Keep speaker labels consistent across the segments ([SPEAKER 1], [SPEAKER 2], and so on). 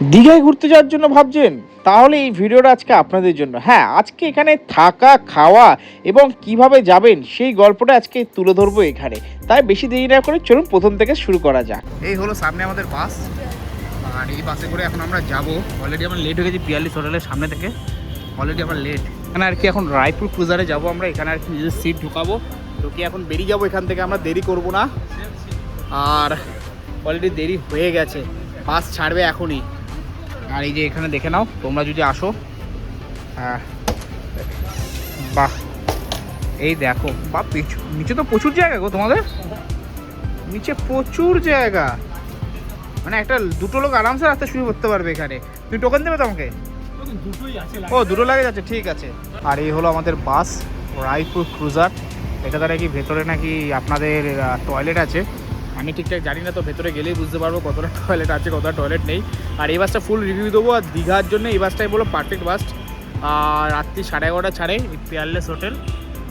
[SPEAKER 1] দীঘায় ঘুরতে যাওয়ার জন্য ভাবছেন? তাহলে এই ভিডিওটা আজকে আপনাদের জন্য। হ্যাঁ আজকে এখানে থাকা, খাওয়া এবং কীভাবে যাবেন সেই গল্পটা আজকে তুলে ধরবো এখানে। তাই বেশি দেরি না করে চলুন প্রথম থেকে শুরু করা যাক। এই হলো সামনে আমাদের বাস। আর এই বাসে করে এখন আমরা যাব। অলরেডি আমরা লেট হয়ে গেছি বিয়াল্লিশ হোটেলের সামনে থেকে। অলরেডি আমার লেট এখানে আর কি এখন রায়পুর ক্রুজারে যাব আমরা। এখানে আর কি নিজের সিট ঢুকাবো। ঢুকিয়ে এখন বেরিয়ে যাব। এখান থেকে আমরা দেরি করব না। আর অলরেডি দেরি হয়ে গেছে। বাস ছাড়বে এখনই। আর এই যে এখানে দেখে নাও তোমরা যদি আসো হ্যাঁ বাহ এই দেখো বা পিছু নিচে তো প্রচুর জায়গা গো তোমাদের। নিচে প্রচুর জায়গা। মানে একটা দুটো লোক আরামসে রাস্তা শুরু করতে পারবে এখানে। তুমি টোকেন দেবে তোমাকে? ও দুটো লাগে যাচ্ছে ঠিক আছে। আর এই হলো আমাদের বাস রায়পুর ক্রুজার এটা দ্বারা কি ভেতরে নাকি আপনাদের টয়লেট আছে? আমি ঠিকঠাক জানি না, তো ভেতরে গেলেই বুঝতে পারব কতটা টয়লেট আছে, কতটা টয়লেট নেই। আর এই বাসটা ফুল রিভিউ দেবো, আর দীঘার জন্য এই বাসটাই বলো পারফেক্ট বাস আর রাত্রি সাড়ে এগারোটা ছাড়ে Peerless hotel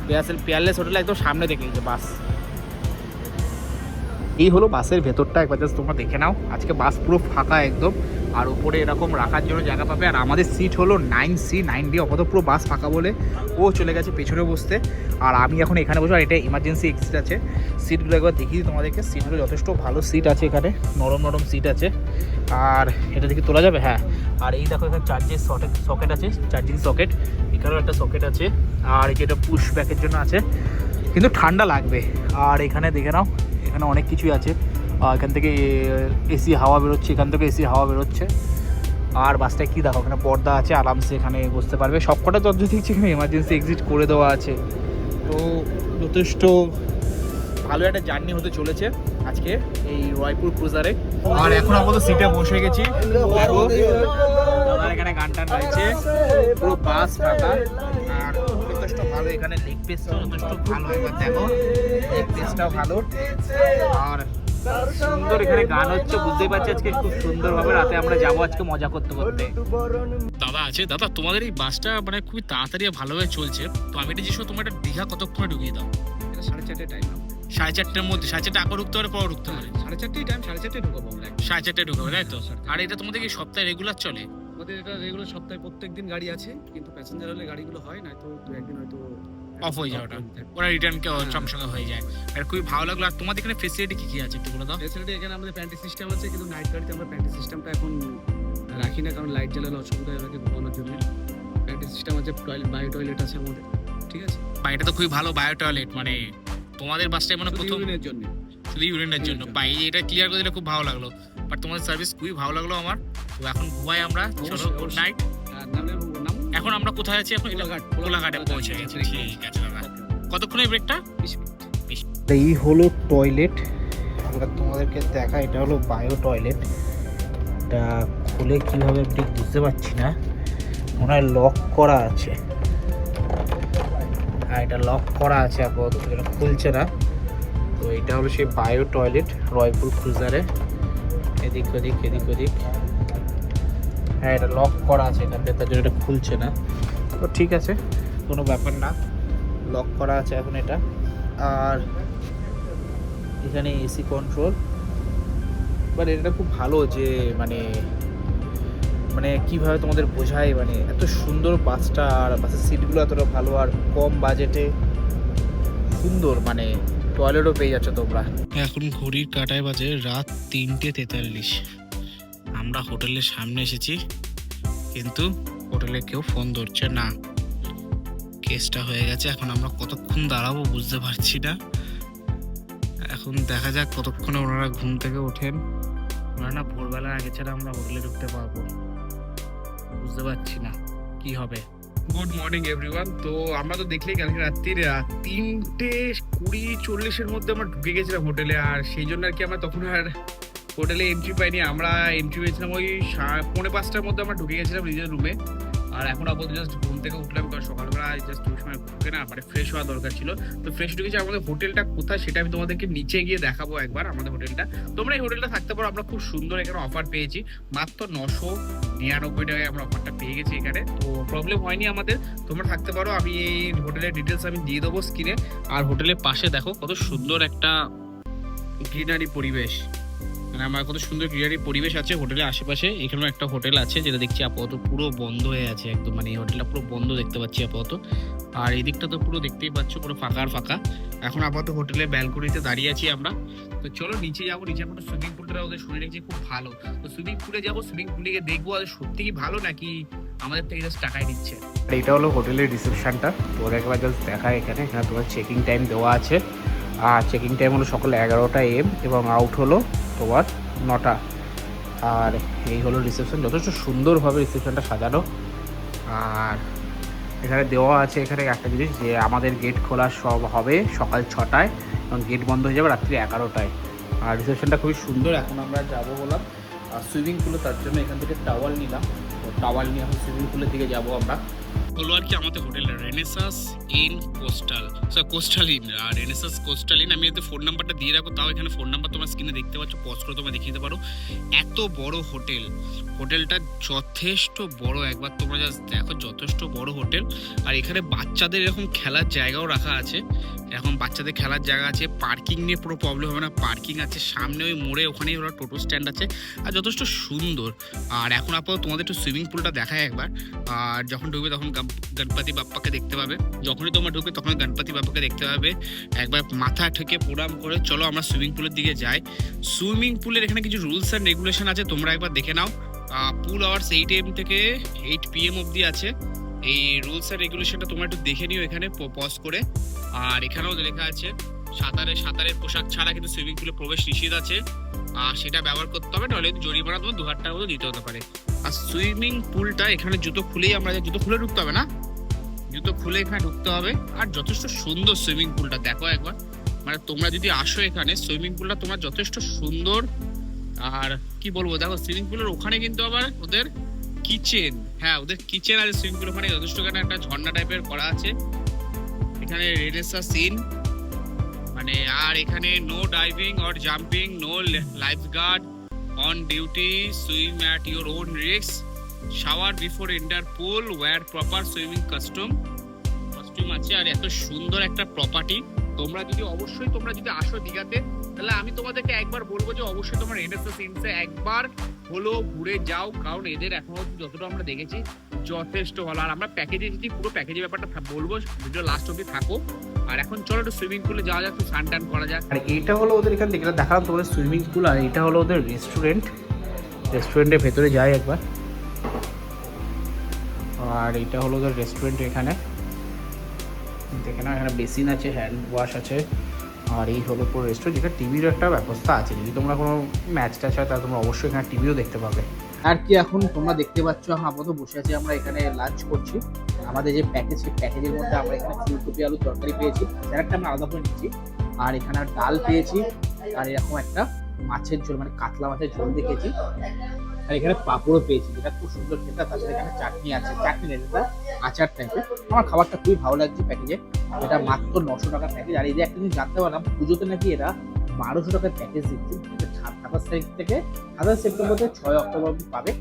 [SPEAKER 1] Peerless Peerless hotel একদম সামনে দেখে যে বাস এই হলো বাসের ভেতরটা, একবার জাস্ট তোমরা দেখে নাও। আজকে বাস পুরো ফাঁকা একদম। আর উপরে এরকম রাখার জন্য জায়গা পাবে। আর আমাদের সিট হলো নাইন সি নাইন ডি অপত পুরো বাস ফাঁকা বলে ও চলে গেছে পেছনে বসতে। আর আমি এখন এখানে বসে, আর এটা ইমার্জেন্সি এক্সিট আছে। সিটগুলো একবার দেখিয়ে তোমাদেরকে। সিটগুলো যথেষ্ট ভালো সিট আছে এখানে। নরম নরম সিট আছে। আর এটা দেখি তোলা যাবে? হ্যাঁ। আর এই দেখো, এখানে চার্জের সকেট সকেট আছে। চার্জিং সকেট এখানেও একটা সকেট আছে। আর এই যেটা পুশ ব্যাকের জন্য আছে। কিন্তু ঠান্ডা লাগবে। আর এখানে দেখে নাও, এখানে অনেক কিছুই আছে। এখান থেকে এসি হাওয়া বেরোচ্ছে, এখান থেকে এসি হাওয়া বেরোচ্ছে। আর বাসটায় কী দেখো ওখানে পর্দা আছে, আরামসে এখানে বসতে পারবে। সবকটা দরজা দেখছি এখানে এমার্জেন্সি এক্সিট করে দেওয়া আছে। তো যথেষ্ট ভালো একটা জার্নি হতে চলেছে আজকে এই রায়পুর ক্রুজারে আর এখন আপাতত সিটে বসে গেছি। এখানে গান টান রয়েছে পুরো বাস ফাঁকা। আর যথেষ্ট ভালো এখানে লেগ পিসটাও যথেষ্ট ভালো এবার দেখো। লেগ পিসটাও ভালো। আর সুন্দর এখানে গান হচ্ছে বুঝতেই পারছি আজকে খুব সুন্দর ভাবে রাতে আমরা যাব আজকে মজা করতে করতে। দাদা আছে দাদা তোমাদের এই বাসটা মানে খুবই তাড়াতাড়ি ভালোভাবে চলছে। তো আমি এটা জিজ্ঞেস তোমার একটা দীঘা কতক্ষণে ঢুকিয়ে দাও?
[SPEAKER 2] সাড়ে চারটে টাইম
[SPEAKER 1] সাড়ে চারটের মধ্যে সাড়ে চারটে আগে ঢুকতে পারে পরে ঢুকতে পারে।
[SPEAKER 2] সাড়ে চারটেই টাইম সাড়ে চারটে ঢুকাবো
[SPEAKER 1] সাড়ে চারটে ঢুকাবো তাই তো? আর এটা তোমাদের কি সপ্তাহে রেগুলার চলে?
[SPEAKER 2] আমাদের এটা রেগুলার সপ্তাহে প্রত্যেক দিন গাড়ি আছে কিন্তু প্যাসেঞ্জার হলে গাড়িগুলো হয় না তো দু একদিন হয়তো
[SPEAKER 1] Off হয়ে যায় ওটা। ওরা রিটার্ন সঙ্গে সঙ্গে হয়ে যায়। আর খুবই ভালো লাগল। আর তোমাদের এখানে ফেসিলিটি কি কি আছে একটু বলে দাও।
[SPEAKER 2] ফেসিলিটি এখানে আমাদের প্যান্টি সিস্টেম আছে কিন্তু নাইট গাড়িতে আমরা প্যান্টি সিস্টেমটা এখন রাখি না কারণ লাইট জ্বালালে অসুবিধা হয় ঘুমানোর জন্য। প্যান্টি সিস্টেম আছে টয়লেট বায়ো টয়লেট আছে আমাদের। ঠিক আছে?
[SPEAKER 1] বা এটা তো খুবই ভালো বায়ো টয়লেট মানে তোমাদের বাসটাই মানে প্রথম
[SPEAKER 2] জন্য।
[SPEAKER 1] শুধু ইউরিনের জন্য। বা এটা ক্লিয়ার করে দিলে খুব ভালো লাগল। বাট তোমাদের সার্ভিস খুবই ভালো লাগল আমার। তো এখন ঘুমাই আমরা। চলো গুড। নাইট এখন আমরা কোথায় আছি? এখন
[SPEAKER 2] কোলাঘাট।
[SPEAKER 1] কোলাঘাটে পৌঁছে গেছি। ঠিক আছে দাদা কতক্ষণে ব্রেকটা এই হলো টয়লেট আমরা তোমাদেরকে দেখা এটা হলো বায়ো টয়লেট এটা খুলে কীভাবে ঠিক বুঝতে পারছি না। মনে হয় লক করা আছে। আর এটা লক করা আছে আপাতত। এটা খুলছে না। তো এটা হলো সেই বায়ো টয়লেট রয়পুর ক্রুজারে। এদিক ওদিক এদিক ওদিক। হ্যাঁ এটা লক করা আছে, এটা তার জন্য এটা খুলছে না। তো ঠিক আছে, কোনো ব্যাপার না। লক করা আছে এখন এটা। আর এখানে এসি কন্ট্রোল বাট এটা খুব ভালো যে মানে মানে কীভাবে তোমাদের বোঝায় মানে এত সুন্দর বাসটা, আর বাসের সিটগুলো এতটা ভালো, আর কম বাজেটে সুন্দর মানে টয়লেটও পেয়ে যাচ্ছ তোমরা। এখন ঘড়ির কাটায় বাজে রাত তিনটে তেতাল্লিশ। আমরা হোটেলের সামনে এসেছি, কিন্তু হোটেলে কেউ ফোন ধরছে না। কেসটা হয়ে গেছে, এখন আমরা কতক্ষণ দাঁড়াবো বুঝতে পারছি না। এখন দেখা যাক কতক্ষণে ওনারা ঘুম থেকে ওঠেন। ওনারা না ভোরবেলা আগে ছাড়া আমরা হোটেলে ঢুকতে পারব বুঝতে পারছি না, কি হবে। গুড মর্নিং এভরিওয়ান তো আমরা তো দেখলেই কালকে রাত্রির তিনটে কুড়ি চল্লিশের মধ্যে আমরা ঢুকে গেছিলাম হোটেলে। আর সেই জন্য আর কি আমরা তখন আর হোটেলে এন্ট্রি পাইনি। আমরা এন্ট্রি পেয়েছিলাম ওই পৌনে পাঁচটার মধ্যে আমরা ঢুকে গেছিলাম নিজের রুমে আর এখন আপাতত জাস্ট ঘুম থেকে উঠলাম, কারণ সকালবেলা জাস্ট ওই সময় ঢুকে না মানে ফ্রেশ হওয়া দরকার ছিল। তো ফ্রেশ ঢুকেছি আমাদের হোটেলটা কোথায় সেটা আমি তোমাদেরকে নিচে গিয়ে দেখাবো একবার আমাদের হোটেলটা। তোমরা এই হোটেলটা থাকতে পারো, আমরা খুব সুন্দর এখানে অফার পেয়েছি। মাত্র নশো নিরানব্বই টাকায় আমরা অফারটা পেয়ে গেছি এখানে। তো প্রবলেম হয়নি আমাদের, তোমরা থাকতে পারো। আমি এই হোটেলের ডিটেলস আমি দিয়ে দেবো স্ক্রিনে আর হোটেলের পাশে দেখো কত সুন্দর একটা গ্রিনারি পরিবেশ। মানে আমার কত সুন্দর ক্রিয়ারি পরিবেশ আছে হোটেলের আশেপাশে। এখানেও একটা হোটেল আছে যেটা দেখছি আপাতত পুরো বন্ধ হয়ে আছে একদম। মানে এই হোটেলটা পুরো বন্ধ দেখতে পাচ্ছি আপাতত। আর এই দিকটা তো পুরো দেখতেই পাচ্ছ, পুরো ফাঁকা আর ফাঁকা। এখন আপাতত হোটেলের ব্যালকনিতে দাঁড়িয়ে আছি আমরা। তো চলো নিচে যাব, নিচে আমরা সুইমিং পুলটা ওদের শুনে রেখেছি, খুব ভালো। তো সুইমিং পুলে যাব সুইমিং পুলে গিয়ে দেখব আর সত্যি কি ভালো নাকি আমাদের থেকে জাস্ট টাকাই দিচ্ছে আর এটা হলো হোটেলের রিসেপশনটা তোর একবার জাস্ট দেখা এখানে। এখানে তোমার চেকিং টাইম দেওয়া আছে। আর চেকিং টাইম হলো সকাল এগারোটা এম এবং আউট হলো তোমার নটা। আর এই হলো রিসেপশন যথেষ্ট সুন্দরভাবে রিসেপশনটা সাজানো। আর এখানে দেওয়া আছে এখানে একটা জিনিস যে আমাদের গেট খোলা সব হবে সকাল ছটায় এবং গেট বন্ধ হয়ে যাবে রাত্রি এগারোটায়। আর রিসেপশনটা খুবই সুন্দর, এখন আমরা যাব বললাম। সুইমিং পুলে তার জন্য এখান থেকে টাওয়াল নিলাম। তো টাওয়াল নিয়ে এখন সুইমিং পুলের দিকে যাব আমরা। হলো আর কি আমাদের হোটেলের Renaissance Inn Coastal? Sir, Coastal Inn, R Renaissance coastal in, আমি এতে ফোন নাম্বারটা দিয়ে রাখব তাও এখানে ফোন নাম্বার তোমার স্ক্রিনে দেখতে পাচ্ছ পজ করে তোমরা দেখিয়ে দিতে পারো। এত বড় হোটেল। হোটেলটা যথেষ্ট বড়, একবার তোমরা জাস্ট দেখো, যথেষ্ট বড় হোটেল। আর এখানে বাচ্চাদের এরকম খেলার জায়গাও রাখা আছে। এখন বাচ্চাদের খেলার জায়গা আছে পার্কিং নিয়ে পুরো প্রবলেম হবে না পার্কিং আছে, সামনে ওই মোড়ে ওখানেই ওরা টোটো স্ট্যান্ড আছে, আর যথেষ্ট সুন্দর। আর এখন আপাতত তোমাদের একটু সুইমিং পুলটা দেখায় একবার। আর যখন ঢুকবে তখন গণপতি বাপ্পাকে দেখতে পাবে। যখনই তোমরা ঢুকবে তখন গণপতি বাপ্পাকে দেখতে পাবে। একবার মাথা ঠেকে প্রণাম করে চলো আমরা সুইমিং পুলের দিকে যাই। সুইমিং পুলের এখানে কিছু রুলস অ্যান্ড রেগুলেশন আছে, তোমরা একবার দেখে নাও। পুল আওয়ার্স এইট এম থেকে এইট পি এম অবধি আছে। এই রুলস অ্যান্ড রেগুলেশনটা তোমরা একটু দেখে নিও এখানে পজ করে। আর এখানেও লেখা আছে, সাঁতারে, সাঁতারের পোশাক ছাড়া কিন্তু সুইমিং পুলে প্রবেশ নিষেধ আছে। আর সেটা ব্যবহার করতে হবে নাহলে জরিমানা তোমার দু হাজার টাকা মতো দিতে হতে পারে। আর সুইমিং পুলটা এখানে জুতো খুলেই আমরা জুতো খুলে ঢুকতে হবে না? জুতো খুলে এখানে ঢুকতে হবে। আর যথেষ্ট সুন্দর সুইমিং পুলটা, দেখো একবার। মানে তোমরা যদি আসো এখানে, সুইমিং পুলটা তোমার যথেষ্ট সুন্দর। আর কি বলব, দেখো, সুইমিং পুলের ওখানে কিন্তু আবার ওদের কিচেন। হ্যাঁ ওদের কিচেন আছে সুইমিং পুল ওখানে, যথেষ্ট একটা ঝর্ণা টাইপের করা আছে। এখানে রেনেসা সিন মানে আর এখানে no diving or jumping no lifeguard on duty swim at your own risk shower before enter pool wear proper swimming custom costume আছে আর এত সুন্দর একটা প্রপার্টি তোমরা যদি অবশ্যই তোমরা যদি আসো দীঘাতে, তাহলে আমি তোমাদেরকে একবার বলব যে অবশ্যই তোমার এনএসএস ইনসে একবার হলো ঘুরে যাও, কারণ এদের এখনও যতটা আমরা দেখেছি, যথেষ্ট ভালো। আর আমরা প্যাকেজে যদি পুরো প্যাকেজের ব্যাপারটা বলব, ভিডিও লাস্ট অব্দি থাকো। আর এখন চলো একটু সুইমিং পুলে যাওয়া যাক, একটু স্নান টান করা যাক। আর এইটা হলো ওদের এখান থেকে, দেখালাম তোমাদের সুইমিং পুল আর এটা হলো ওদের রেস্টুরেন্ট রেস্টুরেন্টের ভেতরে যাই একবার। আর এটা হলো ওদের রেস্টুরেন্ট এখানে। দেখে না এখানে বেসিন আছে হ্যান্ড ওয়াশ আছে। আর এই হলো পুরো রেস্টুরেন্ট যেখানে টিভির একটা ব্যবস্থা আছে। যদি তোমরা কোনো ম্যাচ ট্যাচ হয়, তাহলে তোমরা অবশ্যই এখানে টিভিও দেখতে পাবে। আর কি এখন তোমরা দেখতে পাচ্ছ আপাতত বসে আছি আমরা এখানে লাঞ্চ করছি। আমাদের যে প্যাকেজ সেই প্যাকেজের মধ্যে আমরা এখানে ফুলকপি আলু তরকারি পেয়েছি। একটা আমরা আলাদা করে নিচ্ছি। আর এখানে ডাল পেয়েছি। আর এরকম একটা মাছের ঝোল মানে কাতলা মাছের ঝোল দেখেছি। আর এখানে পাঁপড়ও পেয়েছি, যেটা খুব সুন্দর খেতে। সাথে এখানে চাটনি আছে। চাটনি নেই, এটা আচার টাইপের আমার খাবারটা খুবই ভালো লাগছে প্যাকেজে এটা মাত্র নশো টাকার প্যাকেজ আর এই যে একটা জিনিস জানতে পারলাম, পুজোতে নাকি এরা বারোশো টাকার প্যাকেজ দিচ্ছে। সাতাশ তারিখ থেকে সাতাশ সেপ্টেম্বর থেকে ছয় অক্টোবর অব্দি পাবে।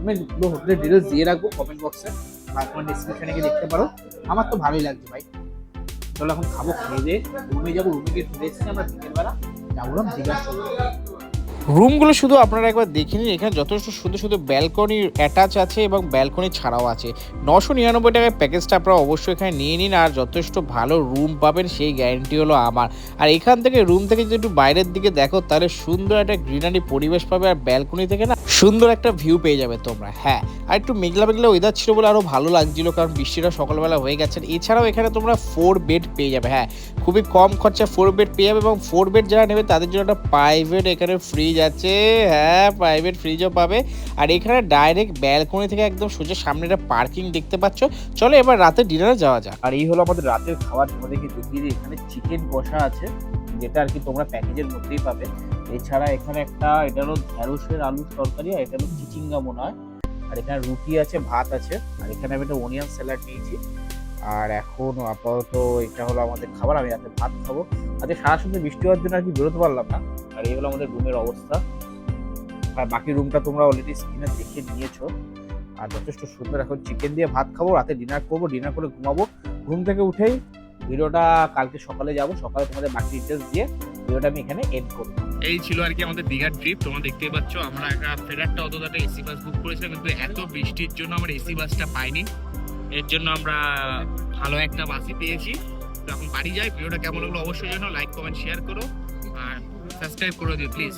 [SPEAKER 1] আমি পুরো হোটেলের ডিটেলস দিয়ে রাখব কমেন্ট বক্সে বা তোমার ডিসক্রিপশনে গিয়ে দেখতে পারো। আমার তো ভালোই লাগছে ভাই। চলো এখন খাব, খেয়ে দিয়ে। রুমে যাব, রুমে গিয়ে ঘুরে এসেছি আমরা বিকেলবেলা। যাব সময়
[SPEAKER 3] রুমগুলো শুধু আপনারা একবার দেখে নিন, এখানে যথেষ্ট শুধু শুধু ব্যালকনি অ্যাটাচ আছে এবং ব্যালকনি ছাড়াও আছে। নশো নিরানব্বই টাকায় প্যাকেজটা আপনারা অবশ্যই এখানে নিয়ে নিন আর যথেষ্ট ভালো রুম পাবেন, সেই গ্যারেন্টি হলো আমার। আর এখান থেকে রুম থেকে যদি একটু বাইরের দিকে দেখো, তাহলে সুন্দর একটা গ্রিনারি পরিবেশ পাবে আর ব্যালকনি থেকে না সুন্দর একটা ভিউ পেয়ে যাবে তোমরা হ্যাঁ। আর একটু মেঘলা মেঘলা ওয়েদার ছিল বলে আরও ভালো লাগছিল কারণ বৃষ্টিটা সকালবেলা হয়ে গেছে। এছাড়াও এখানে তোমরা ফোর বেড পেয়ে যাবে হ্যাঁ। খুবই কম খরচা ফোর বেড পেয়ে যাবে এবং ফোর বেড যারা নেবে তাদের জন্য একটা প্রাইভেট এখানে ফ্রিজ আছে হ্যাঁ প্রাইভেট ফ্রিজও পাবে। আর এখানে ডাইরেক্ট ব্যালকনি থেকে একদম সোজা সামনে একটা পার্কিং দেখতে পাচ্ছ। চলো এবার রাতে ডিনারে যাওয়া যাক।
[SPEAKER 1] আর এই হলো আমাদের রাতের খাবার। তোমাদেরকে দেখিয়ে দিই, এখানে চিকেন কষা আছে, যেটা আর কি তোমরা প্যাকেজের মধ্যেই পাবে। এছাড়া এখানে একটা, এটা হলো ঢ্যাঁড়সের আলুর তরকারি, আর এটা হলো চিচিঙ্গা মনে হয়। আর এখানে রুটি আছে, ভাত আছে। আর এখানে আমি একটা অনিয়ন স্যালাড নিয়েছি। আর এখন আপাতত এটা হলো আমাদের খাবার, আমি রাতে ভাত খাব। আজকে সারা সন্ধ্যে বৃষ্টি হওয়ার জন্য আর কি বেরোতে পারলাম না, আর এই হলো আমাদের রুমের অবস্থা। আর বাকি রুমটা তোমরা অলরেডি স্ক্রিনে দেখে নিয়েছো। আর যথেষ্ট সুন্দর এখন চিকেন দিয়ে ভাত খাব, রাতে ডিনার করব ডিনার করে ঘুমাবো। ঘুম থেকে উঠেই ভিডিওটা কালকে সকালে যাব, সকালে তোমাদের বাকি ডিটেলস দিয়ে
[SPEAKER 3] ভিডিওটা আমি এখানে এন্ড করব।
[SPEAKER 1] এই ছিল আর কি আমাদের দীঘার ট্রিপ তোমরা দেখতেই পাচ্ছ, আমরা একটা ফেরারটা অত একটা এসি বাস বুক করেছিলাম, কিন্তু এত বৃষ্টির জন্য আমরা এসি বাসটা পাইনি। এর জন্য আমরা ভালো একটা বাসি পেয়েছি। তো এখন বাড়ি যাই, ভিডিওটা কেমন লাগল অবশ্যই জানো লাইক কমেন্ট শেয়ার করো, আর সাবস্ক্রাইব করে দিও প্লিজ